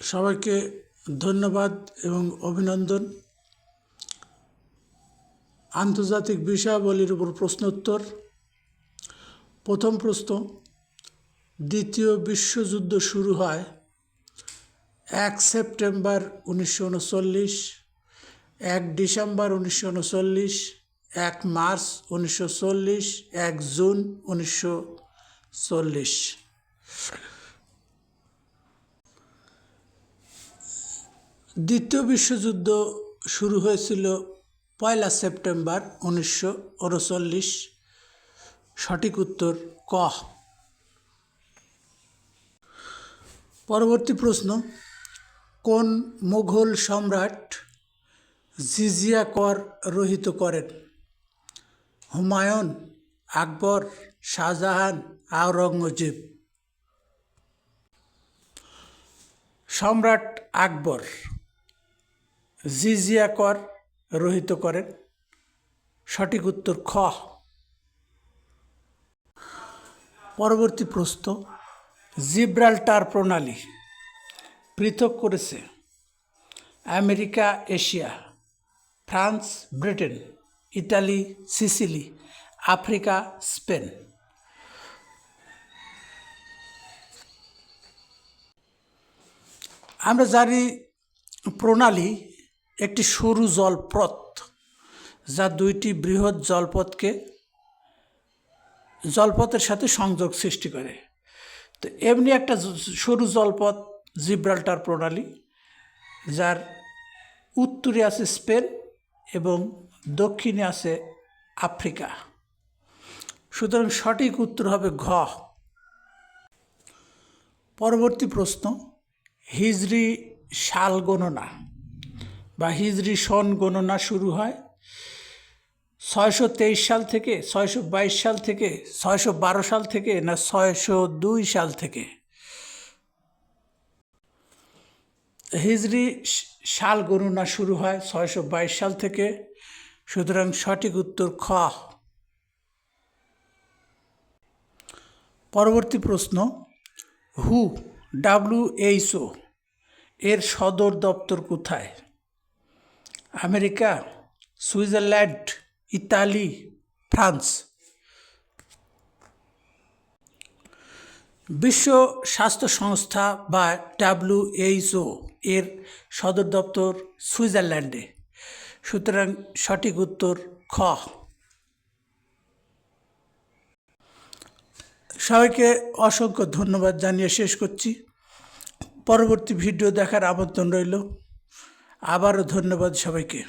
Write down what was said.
সবাইকে ধন্যবাদ এবং অভিনন্দন। আন্তর্জাতিক বিষয়াবলীর উপর প্রশ্নোত্তর। প্রথম প্রশ্ন, দ্বিতীয় বিশ্বযুদ্ধ শুরু হয় এক সেপ্টেম্বর উনিশশো উনচল্লিশ, এক ডিসেম্বর উনিশশো উনচল্লিশ, এক মার্চ উনিশশো চল্লিশ, এক জুন উনিশশো চল্লিশ। দ্বিতীয় বিশ্বযুদ্ধ শুরু হয়েছিল পয়লা সেপ্টেম্বর উনিশশো উনচল্লিশ। সঠিক উত্তর ক। পরবর্তী প্রশ্ন, কোন মুঘল সম্রাট জিজিয়া কর রহিত করেন? হুমায়ুন, আকবর, শাহজাহান আওরঙ্গজেব সম্রাট আকবর। জিজিয়া কর রহিত করেন। সঠিক উত্তর খ। পরবর্তী প্রশ্ন, জিব্রাল্টার প্রণালী পৃথক করেছে America, Asia, France, Britain, Italy, Sicily, Africa, Spain. আমরা জানি প্রণালী একটি সরু জলপথ যা দুইটি বৃহৎ জলপথকে জলপথের সাথে সংযোগ সৃষ্টি করে। তো এমনি একটা সরু জলপথ জিব্রাল্টার প্রণালী, যার উত্তরে আছে স্পেন এবং দক্ষিণে আছে আফ্রিকা। সুতরাং সঠিক উত্তর হবে ঘ। পরবর্তী প্রশ্ন, হিজরি সাল গণনা। বা হিজরি সন গণনা শুরু হয় ছয়শো তেইশ সাল থেকে, ছয়শো বাইশ সাল থেকে, ছয়শো বারো সাল থেকে না ছয়শো দুই সাল থেকে। হিজরি সাল গণনা শুরু হয় ছয়শো বাইশ সাল থেকে। সুতরাং সঠিক উত্তর খ। পরবর্তী প্রশ্ন, হু ডাব্লিউএইচও এর সদর দপ্তর কোথায়? America, Switzerland, Italy, France. বিশ্ব স্বাস্থ্য সংস্থা বা ডাব্লিউএইচও এর সদর দপ্তর সুইজারল্যান্ডে। সুতরাং সঠিক উত্তর খ। সবাইকে অসংখ্য ধন্যবাদ জানিয়ে শেষ করছি। পরবর্তী ভিডিও দেখার আমন্ত্রণ রইল। আবারও ধন্যবাদ সবাইকে।